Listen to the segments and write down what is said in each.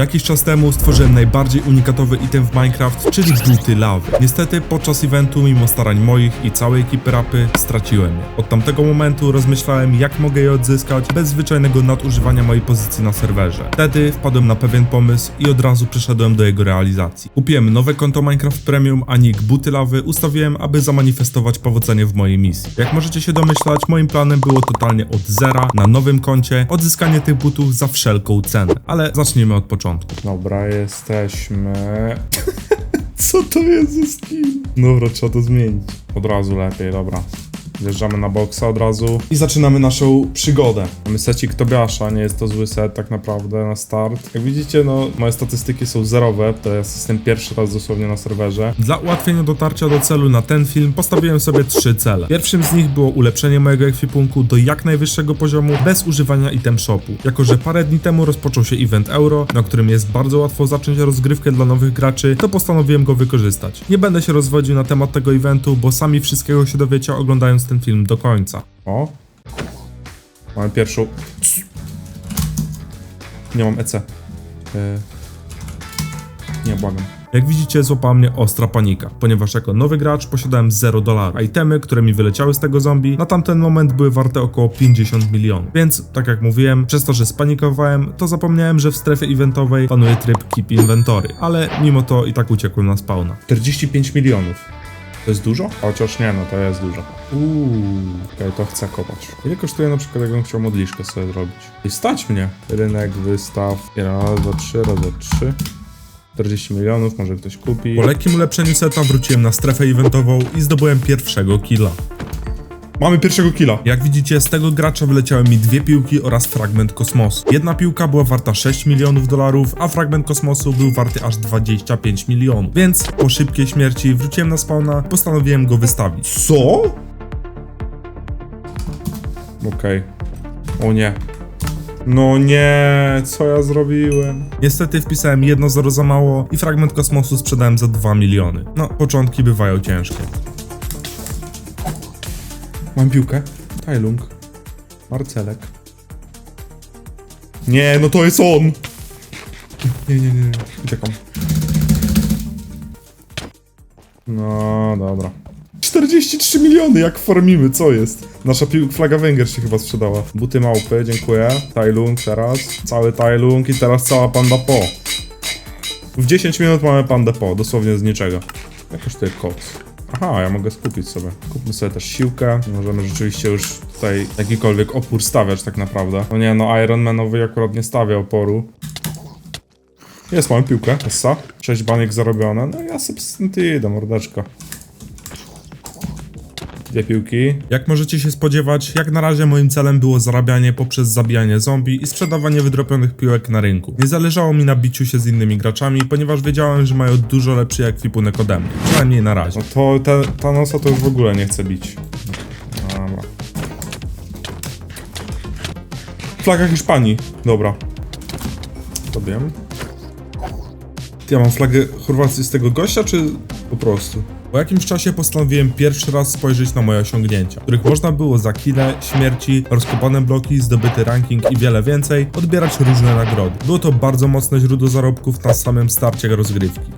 Jakiś czas temu stworzyłem najbardziej unikatowy item w Minecraft, czyli buty lawy. Niestety podczas eventu, mimo starań moich i całej ekipy rapy, straciłem je. Od tamtego momentu rozmyślałem, jak mogę je odzyskać bez zwyczajnego nadużywania mojej pozycji na serwerze. Wtedy wpadłem na pewien pomysł i od razu przeszedłem do jego realizacji. Kupiłem nowe konto Minecraft Premium, a nick buty lawy ustawiłem, aby zamanifestować powodzenie w mojej misji. Jak możecie się domyślać, moim planem było totalnie od zera na nowym koncie odzyskanie tych butów za wszelką cenę. Ale zacznijmy od początku. Dobra, jesteśmy. Co to jest za skin? Dobra, trzeba to zmienić. Od razu lepiej, dobra. Wjeżdżamy na boksa od razu i zaczynamy naszą przygodę. Mamy secik Tobiasza, nie jest to zły set tak naprawdę na start. Jak widzicie, no moje statystyki są zerowe, to ja jestem pierwszy raz dosłownie na serwerze. Dla ułatwienia dotarcia do celu na ten film postawiłem sobie trzy cele. Pierwszym z nich było ulepszenie mojego ekwipunku do jak najwyższego poziomu bez używania item shopu. Jako, że parę dni temu rozpoczął się event Euro, na którym jest bardzo łatwo zacząć rozgrywkę dla nowych graczy, to postanowiłem go wykorzystać. Nie będę się rozwodził na temat tego eventu, bo sami wszystkiego się dowiecie oglądając ten film do końca. O! Mamy pierwszą. Nie mam EC. E... Nie, błagam. Jak widzicie, złapała mnie ostra panika, ponieważ jako nowy gracz posiadałem 0 dolarów, itemy, które mi wyleciały z tego zombie, na tamten moment były warte około 50 milionów. Więc, tak jak mówiłem, przez to, że spanikowałem, to zapomniałem, że w strefie eventowej panuje tryb Keep Inventory, ale mimo to i tak uciekłem na spawna. 45 milionów. To jest dużo? Chociaż nie, no to jest dużo. Uuu, okej, to chcę kopać. Ile kosztuje na przykład, jakbym chciał modliszkę sobie zrobić? I stać mnie. Rynek, wystaw, raz, dwa, trzy, raz, dwa, trzy. 40 milionów, może ktoś kupi. Po lekkim ulepszeniu seta wróciłem na strefę eventową i zdobyłem pierwszego killa. Mamy pierwszego killa. Jak widzicie, z tego gracza wyleciały mi dwie piłki oraz fragment kosmosu. Jedna piłka była warta 6 milionów dolarów, a fragment kosmosu był warty aż 25 milionów. Więc po szybkiej śmierci wróciłem na spawna, postanowiłem go wystawić. Co? Okej. O nie. No nie, co ja zrobiłem? Niestety wpisałem jedno zero za mało i fragment kosmosu sprzedałem za 2 miliony. No, początki bywają ciężkie. Mam piłkę. Tajlung. Marcelek. Nie, no to jest on! Nie, nie, nie, nie. Uciekam. No, dobra. 43 miliony, jak farmimy, co jest? Nasza flaga węgier się chyba sprzedała. Buty małpy, dziękuję. Tajlung teraz. Cały Tajlung i teraz cała panda po. W 10 minut mamy pandę po, dosłownie z niczego. Jak kosztuje koks? Aha, ja mogę skupić sobie. Kupmy sobie też siłkę. Możemy rzeczywiście już tutaj jakikolwiek opór stawiać tak naprawdę. No nie, no Iron Manowy akurat nie stawia oporu. Jest, mamy piłkę, Essa. 6 baniek zarobione. No ja sobie stąd idę, mordeczko. Dwie piłki. Jak możecie się spodziewać, jak na razie moim celem było zarabianie poprzez zabijanie zombie i sprzedawanie wydropionych piłek na rynku. Nie zależało mi na biciu się z innymi graczami, ponieważ wiedziałem, że mają dużo lepszy ekwipunek ode mnie. Przynajmniej na razie. No to te, ta nosa to już w ogóle nie chce bić. Dobra. Flaga Hiszpanii. Dobra. To wiem. Ja mam flagę Chorwacji z tego gościa, czy po prostu? Po jakimś czasie postanowiłem pierwszy raz spojrzeć na moje osiągnięcia, których można było za kile, śmierci, rozkopane bloki, zdobyty ranking i wiele więcej odbierać różne nagrody. Było to bardzo mocne źródło zarobków na samym starcie rozgrywki.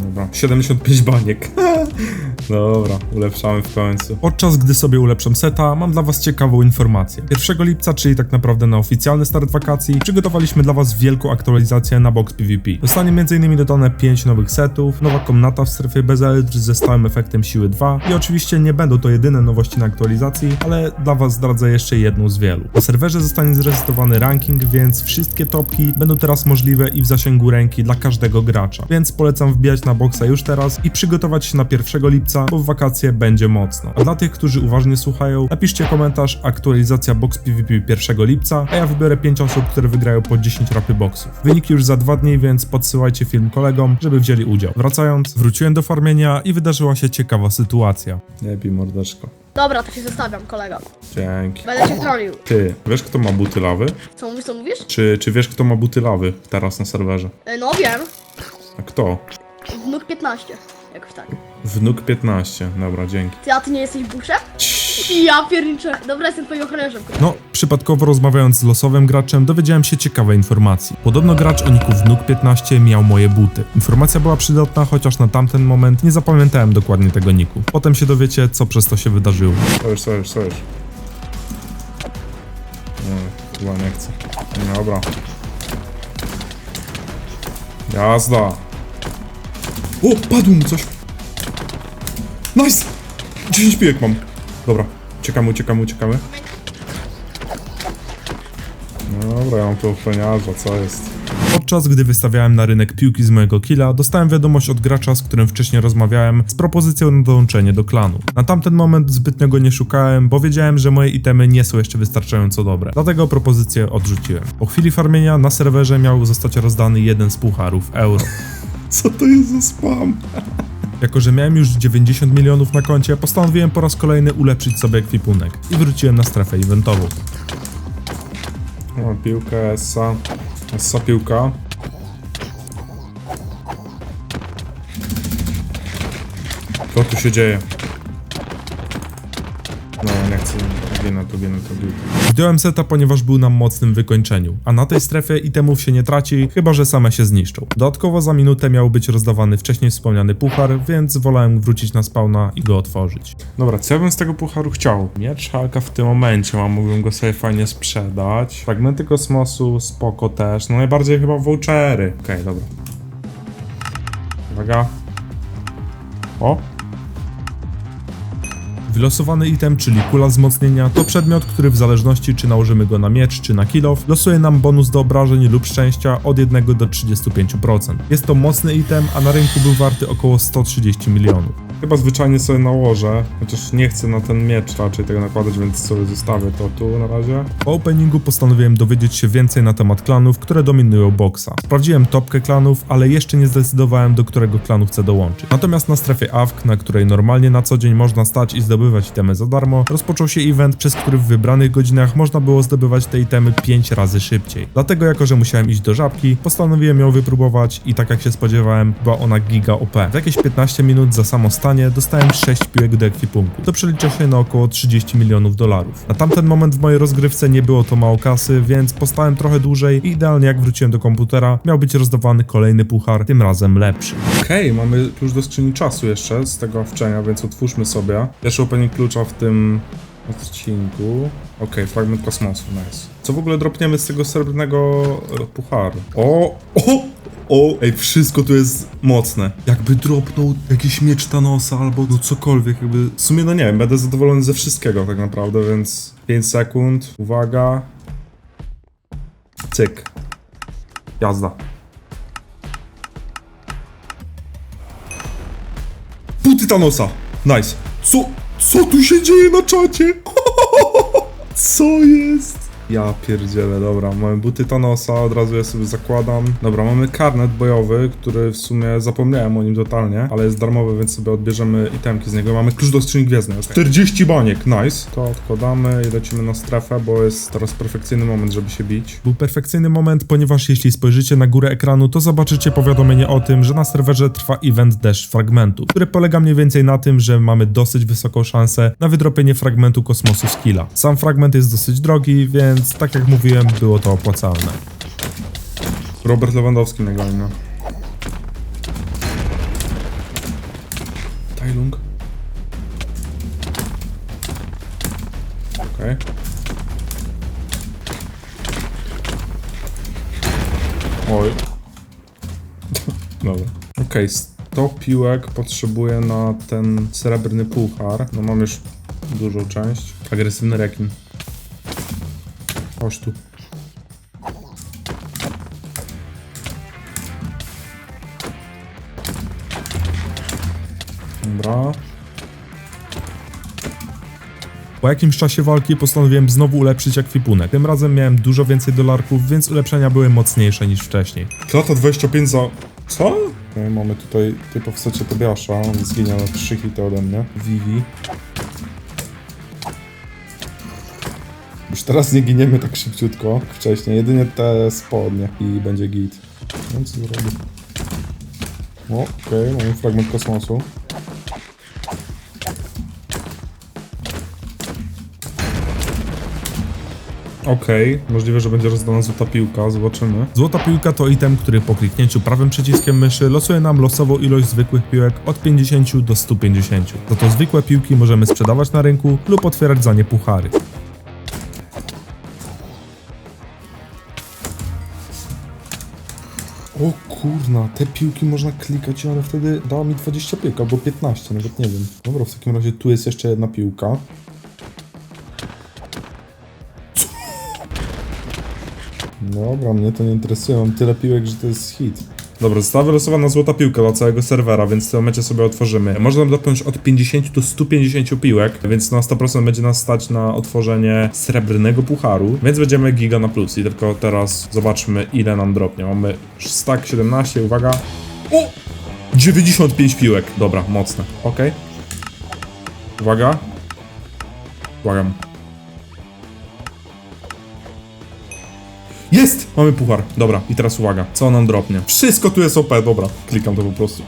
Dobra, 75 baniek. Dobra, ulepszamy w końcu. Podczas gdy sobie ulepszam seta, mam dla was ciekawą informację. 1 lipca, czyli tak naprawdę na oficjalny start wakacji, przygotowaliśmy dla was wielką aktualizację na box PvP. Zostanie m.in. dodane 5 nowych setów, nowa komnata w strefie bez elitr ze stałym efektem siły 2 i oczywiście nie będą to jedyne nowości na aktualizacji, ale dla was zdradzę jeszcze jedną z wielu. Na serwerze zostanie zresetowany ranking, więc wszystkie topki będą teraz możliwe i w zasięgu ręki dla każdego gracza. Więc polecam wbijać na boxa już teraz i przygotować się na 1 lipca, bo w wakacje będzie mocno. A dla tych, którzy uważnie słuchają, napiszcie komentarz aktualizacja box PvP 1 lipca, a ja wybiorę 5 osób, które wygrają po 10 rapy boxów. Wyniki już za dwa dni, więc podsyłajcie film kolegom, żeby wzięli udział. Wracając, wróciłem do farmienia i wydarzyła się ciekawa sytuacja. Nie bij mordeczko. Dobra, to się zostawiam, kolego. Dzięki. Będę cię chronił. Ty, wiesz kto ma buty lawy? Co mówisz, co mówisz? Czy, czy wiesz kto ma buty lawy teraz na serwerze? E, No wiem. A kto? Wnuk 15. Jakoś tak. Wnuk 15. Dobra, dzięki. Ty, a ty nie jesteś buszem? Ja pierniczę. Dobra, jestem twoim ochroniarzem. kurwa. No, przypadkowo rozmawiając z losowym graczem, dowiedziałem się ciekawej informacji. Podobno gracz o niku wnuk 15 miał moje buty. Informacja była przydatna, chociaż na tamten moment nie zapamiętałem dokładnie tego niku. Potem się dowiecie, co przez to się wydarzyło. Sojusz, sojusz, sojusz. Nie, chyba nie chcę. Dobra. Jazda. O, padł mu coś. Nice! 10 pijek mam. Dobra, uciekamy, uciekamy, uciekamy. Dobra, ja mam tu ochroniarza, co jest? Podczas gdy wystawiałem na rynek piłki z mojego killa, dostałem wiadomość od gracza, z którym wcześniej rozmawiałem, z propozycją na dołączenie do klanu. Na tamten moment zbytnio go nie szukałem, bo wiedziałem, że moje itemy nie są jeszcze wystarczająco dobre. Dlatego propozycję odrzuciłem. Po chwili farmienia na serwerze miał zostać rozdany jeden z pucharów euro. Co to jest za spam? Jako, że miałem już 90 milionów na koncie, postanowiłem po raz kolejny ulepszyć sobie ekwipunek i wróciłem na strefę eventową. Mam piłkę, Essa. Essa piłka. Co tu się dzieje? No, nie chcę. Ginę tu, ginę. Zdjąłem seta, ponieważ był na mocnym wykończeniu, a na tej strefie itemów się nie traci, chyba że same się zniszczą. Dodatkowo za minutę miał być rozdawany wcześniej wspomniany puchar, więc wolałem wrócić na spawna i go otworzyć. Dobra, co ja bym z tego pucharu chciał? Miecz Halka w tym momencie, mam, mógłbym go sobie fajnie sprzedać. Fragmenty kosmosu, spoko też. No najbardziej chyba vouchery. Okej, dobra. Uwaga. O, Wylosowany item, czyli kula wzmocnienia, to przedmiot, który w zależności czy nałożymy go na miecz czy na kilof, losuje nam bonus do obrażeń lub szczęścia od 1 do 35%. Jest to mocny item, a na rynku był warty około 130 milionów. Chyba zwyczajnie sobie nałożę, chociaż nie chcę na ten miecz raczej tego nakładać, więc sobie zostawię to tu na razie. Po openingu postanowiłem dowiedzieć się więcej na temat klanów, które dominują boksa. Sprawdziłem topkę klanów, ale jeszcze nie zdecydowałem do którego klanu chcę dołączyć. Natomiast na strefie AWK, na której normalnie na co dzień można stać i zdobywać itemy za darmo, rozpoczął się event, przez który w wybranych godzinach można było zdobywać te itemy 5 razy szybciej. Dlatego jako, że musiałem iść do żabki, postanowiłem ją wypróbować i tak jak się spodziewałem, była ona giga OP. W jakieś 15 minut za samo stanie dostałem 6 piłek do ekwipunku. To przelicza się na około 30 milionów dolarów. Na tamten moment w mojej rozgrywce nie było to mało kasy, więc postałem trochę dłużej i idealnie jak wróciłem do komputera, miał być rozdawany kolejny puchar, tym razem lepszy. Okej, mamy klucz do skrzyni czasu jeszcze z tego wczenia, więc otwórzmy sobie. Pierwszy opening klucza w tym odcinku. Okej, fragment kosmosu, nice. Co w ogóle dropniemy z tego srebrnego pucharu? O! O! O! Ej, wszystko tu jest mocne. Jakby dropnął jakiś miecz Thanosa albo no cokolwiek, jakby... W sumie no nie wiem, będę zadowolony ze wszystkiego tak naprawdę, więc... 5 sekund, uwaga. Cyk. Jazda. Buty Thanosa! Nice. Co? Co tu się dzieje na czacie? Co jest? Ja pierdzielę, dobra, mamy buty Thanosa, od razu je sobie zakładam. Dobra, mamy karnet bojowy, który w sumie zapomniałem o nim totalnie, ale jest darmowy, więc sobie odbierzemy itemki z niego. Mamy klucz do skrzyni gwiezdnej, 40 baniek, nice. To odkładamy i lecimy na strefę, bo jest teraz perfekcyjny moment, żeby się bić. Był perfekcyjny moment, ponieważ jeśli spojrzycie na górę ekranu, to zobaczycie powiadomienie o tym, że na serwerze trwa event deszcz fragmentu, który polega mniej więcej na tym, że mamy dosyć wysoką szansę na wydropienie fragmentu kosmosu skilla. Sam fragment jest dosyć drogi, więc tak jak mówiłem, było to opłacalne. Robert Lewandowski na goni, no. Tajlung. Okej. Oj. Dobra. Okej, 100 piłek potrzebuję na ten srebrny puchar. No mam już dużą część. Agresywny rekin. Chodź tu. Dobra. Po jakimś czasie walki postanowiłem znowu ulepszyć ekwipunek. Tym razem miałem dużo więcej dolarków, więc ulepszenia były mocniejsze niż wcześniej. Klata 25 za... Co? Mamy tutaj typa w secie Tobiasza, on zginął na 3 hity ode mnie. Vivi. Teraz nie giniemy tak szybciutko, jak wcześniej, jedynie te spodnie i będzie git. No co zrobię? O, okej, mamy fragment kosmosu. Okej, możliwe, że będzie rozdana złota piłka, zobaczymy. Złota piłka to item, który po kliknięciu prawym przyciskiem myszy losuje nam losową ilość zwykłych piłek od 50 do 150. Za to zwykłe piłki możemy sprzedawać na rynku lub otwierać za nie puchary. Kurna, te piłki można klikać i wtedy dała mi 20 piłek, albo 15, nawet nie wiem. Dobra, w takim razie tu jest jeszcze jedna piłka. Dobra, mnie to nie interesuje, mam tyle piłek, że to jest hit. Dobra, została wylosowana złota piłka dla całego serwera, więc w tym momencie sobie otworzymy. Można dopiąć od 50 do 150 piłek, więc na 100% będzie nas stać na otworzenie srebrnego pucharu, więc będziemy giga na plus. I tylko teraz zobaczmy ile nam dropnie. Mamy stack 17, uwaga. O! 95 piłek. Dobra, mocne. Ok. Uwaga. Błagam. Jest! Mamy puchar. Dobra, i teraz uwaga. Co nam dropnie? Wszystko tu jest OP, dobra. Klikam to po prostu.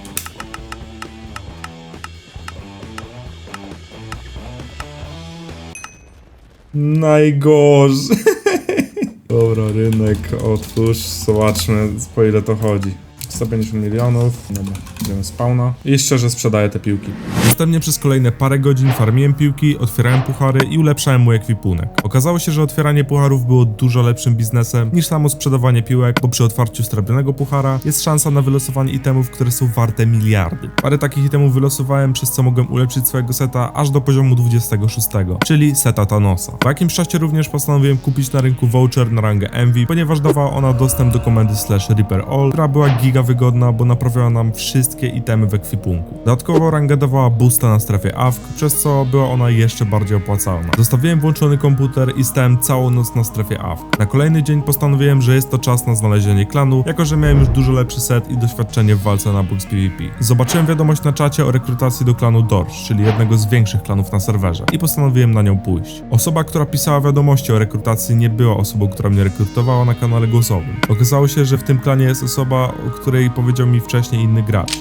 Najgorzej. Dobra, rynek, otwórz, zobaczmy po ile to chodzi. 150 milionów, dobra, idziemy spawna. I szczerze sprzedaję te piłki. Następnie przez kolejne parę godzin farmiłem piłki, otwierałem puchary i ulepszałem mój ekwipunek. Okazało się, że otwieranie pucharów było dużo lepszym biznesem niż samo sprzedawanie piłek, bo przy otwarciu srebrnego puchara jest szansa na wylosowanie itemów, które są warte miliardy. Parę takich itemów wylosowałem, przez co mogłem ulepszyć swojego seta aż do poziomu 26, czyli seta Thanosa. Po jakimś czasie również postanowiłem kupić na rynku voucher na rangę Envy, ponieważ dawała ona dostęp do komendy slash Reaper All, która była giga wygodna, bo naprawiała nam wszystkie itemy w ekwipunku. Dodatkowo ranga dawała boosta na strefie AFK, przez co była ona jeszcze bardziej opłacalna. Zostawiłem włączony komputer i stałem całą noc na strefie AFK. Na kolejny dzień postanowiłem, że jest to czas na znalezienie klanu, jako że miałem już dużo lepszy set i doświadczenie w walce na box PvP. Zobaczyłem wiadomość na czacie o rekrutacji do klanu Dorsz, czyli jednego z większych klanów na serwerze i postanowiłem na nią pójść. Osoba, która pisała wiadomości o rekrutacji nie była osobą, która mnie rekrutowała na kanale głosowym. Okazało się, że w tym klanie jest osoba, o której powiedział mi wcześniej inny gracz.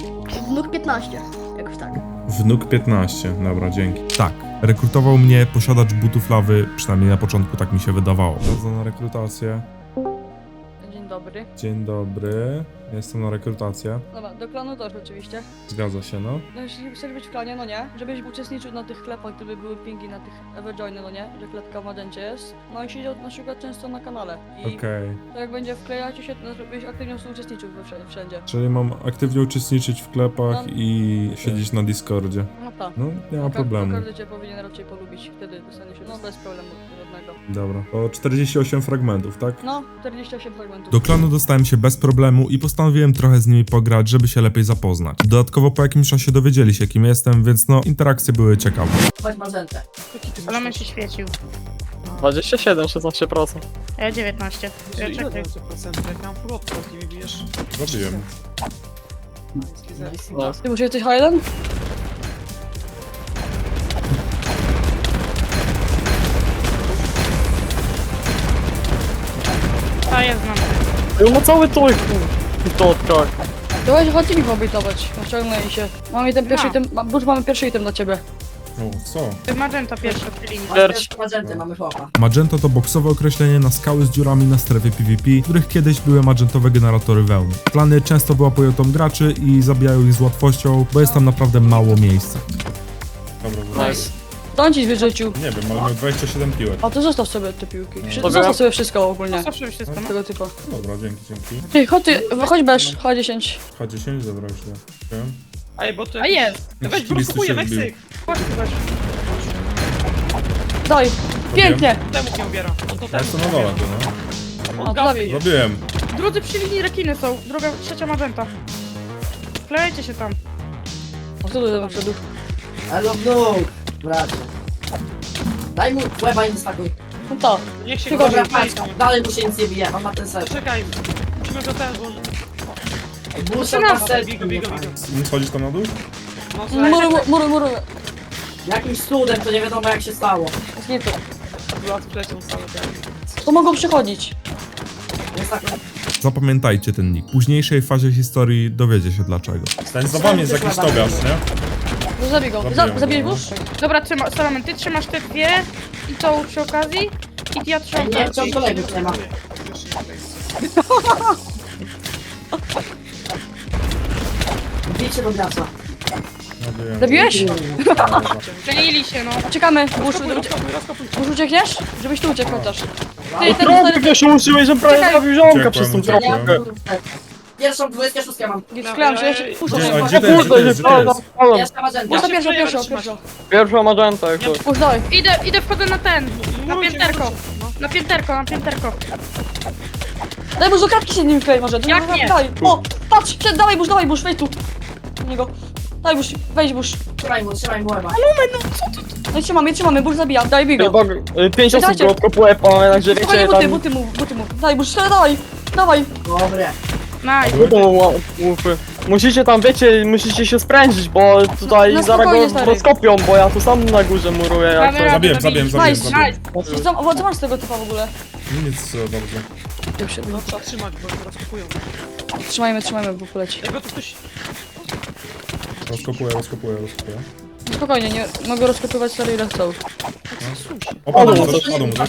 Wnuk 15. Jakoś tak. Wnuk 15, dobra, dzięki. Tak, rekrutował mnie posiadacz butów lawy, przynajmniej na początku tak mi się wydawało. Bardzo na rekrutację. Dzień dobry. Dzień dobry, jestem na rekrutację. Dobra, do klanu też oczywiście. Zgadza się, no. No jeśli chcesz być w klanie, no nie, żebyś uczestniczył na tych klepach, gdyby były pingi na tych Everjoiny, no nie, że kletka w Magencie jest. No i siedział na przykład często na kanale. I Okej. to jak będzie wklejać się, no, żebyś aktywnie uczestniczył we wszędzie. wszędzie. Czyli mam aktywnie uczestniczyć w klepach No. i siedzieć na Discordzie. No No, nie ma problemu. Każdy cię powinien raczej polubić, wtedy dostaniesz się, no bez problemu żadnego. Dobra. O 48 fragmentów, tak? No, 48 fragmentów. Do klanu dostałem się bez problemu i postanowiłem trochę z nimi pograć, żeby się lepiej zapoznać. Dodatkowo po jakimś czasie dowiedzieli się kim jestem, więc no, interakcje były ciekawe. Chodź mazentę. Ale się świecił. 27, 16%. Ja 19. Ja Ile czekaj. to procent? Jak mam full opcję, nie wybijesz? Zabiłem. No. Ty musisz coś Highland? I ma cały trójku w dodatkach. Dawaj, chodź mi pobitować, ściągnę się. Mamy ten pierwszy No. item, ma- już mamy pierwszy item dla ciebie. O, co? Magenta pierwszy tej linii. Mazentę, mamy chłopa. Magenta to boksowe określenie na skały z dziurami na strefie PvP, w których kiedyś były magentowe generatory wełny. Plany często byłapują tam graczy i zabijają ich z łatwością, bo jest tam naprawdę mało miejsca. Dobra, dobra. Nice. To on ci wyrzucił. Nie wiem, ale miał 27 piłek. A to zostaw sobie te piłki. Wszy- Dobra. Zostaw sobie wszystko ogólnie. Zawsze wszystko, no. Tego typu. Dobra, dzięki, dzięki. Ty, chodź ty, chodź bez, chodź 10. H10, dobra, już nie. Wiem. Ej, bo to A jest! Weź, kibic tu kupuję, się weź wbił. syk. Chodź weź. Daj, pięknie. Temu nie ubiera. No to Ja temu jestem na dole, to no. A, dawaj. Zrobiłem. Drudzy przy linii rekiny są. Druga, trzecia Magenta. Wklejajcie się tam. A kto tu do przodu? Elo wnuk, bracie. Daj mu łeba i nie stakuj. No to. Niech się Tylko, patrz, wejdą. dalej mu się nic nie bije, on ma ten ser. Czekaj. Musimy go ten. Ej, Boost Trzynasty. ma ser. Bigo, bigo, bigo. Nie schodzisz tam na dół? No, Mury, mu- mury, mury. Jakimś cudem, to nie wiadomo jak się stało. Cały ten. To mogą przychodzić. Jest tak, Zapamiętajcie ten nick. W późniejszej fazie historii dowiecie się dlaczego. Stań za wami, jest jakiś tobiasz, nie? No zabij go. Zabiłem Za, go, zabijesz no. go? Dobra, trzyma, Salomon, ty trzymasz te dwie i tą przy okazji. I ja trzymam. Nie, on kolegów nie ma. Bijcie do gracza. Zabiłeś? Przenili się, no. Czekamy, Bush, Bush uciekniesz? Żebyś tu uciekł chociaż. Ty, ten Trąbkę wiesz, uczyłeś, że prawie Czekaj. zabił ziomka przez tą uciekłem. trąbkę. Pierwszą 26 mam. Sklejam się, jeszcze... Puść, Gdzie, a jest? Pierwsza magenta. Ja pierwsza, się pierwsza, magenta, jak to. Idę, idę, wchodzę na ten. Na pięterko. no. Na pięterko, na pięterko. Daj Bush, do kratki się nim wklej może. Jak nie? Daj. O, patrz, przed, dawaj Bush, dawaj Bush, wejdź tu. Do niego. Daj Bush, wejdź Bush. Trzymaj mu, trzymaj mu łeba. No i trzymamy, trzymamy, Bush zabija, daj bigo. Chyba y, pięć osób Dajcie. go odkopuje, a jednakże Spokojnie, wiecie, buty, tam... buty mu, buty mu. Daj Bush, dawaj, dawaj. Dobre. Nice. Mu ła- łupy. Musicie tam, wiecie, musicie się sprężyć, bo tutaj No zaraz spokojnie, go stary. rozkopią, bo ja tu sam na górze muruję, jak Mamy to... Zabiłem, zabiłem, zabiłem, Nice, zabiłem. Nice. Co, o, co masz z tego typa w ogóle? Nic, e, dobrze. No trzeba trzymać, bo go rozkopują. Trzymajmy, trzymajmy, bo poleci. Jakby tu ktoś... Rozkopuję, rozkopuję, rozkopuję. Spokojnie, nie mogę rozkopywać stary ile chcą. Opadł mu Padł. coś, padł mu coś.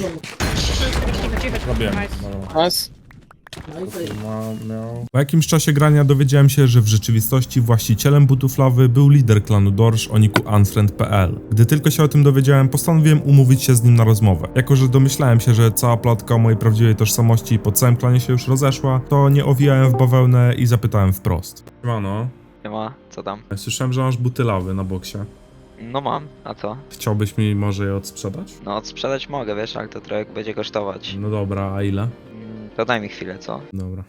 Zabiłem. Nice. Dobra. Nice. Po jakimś czasie grania dowiedziałem się, że w rzeczywistości właścicielem butów lawy był lider klanu Dorsz o niku unfriend.pl. Gdy tylko się o tym dowiedziałem, postanowiłem umówić się z nim na rozmowę. Jako, że domyślałem się, że cała plotka o mojej prawdziwej tożsamości po całym klanie się już rozeszła, to nie owijałem w bawełnę i zapytałem wprost. Siemano. Nie ma, co tam? Słyszałem, że masz buty lawy na boksie. No mam, a co? Chciałbyś mi może je odsprzedać? No sprzedać mogę, wiesz, ale to trochę będzie kosztować. No dobra, a ile? Mm, To daj mi chwilę, co? Dobra.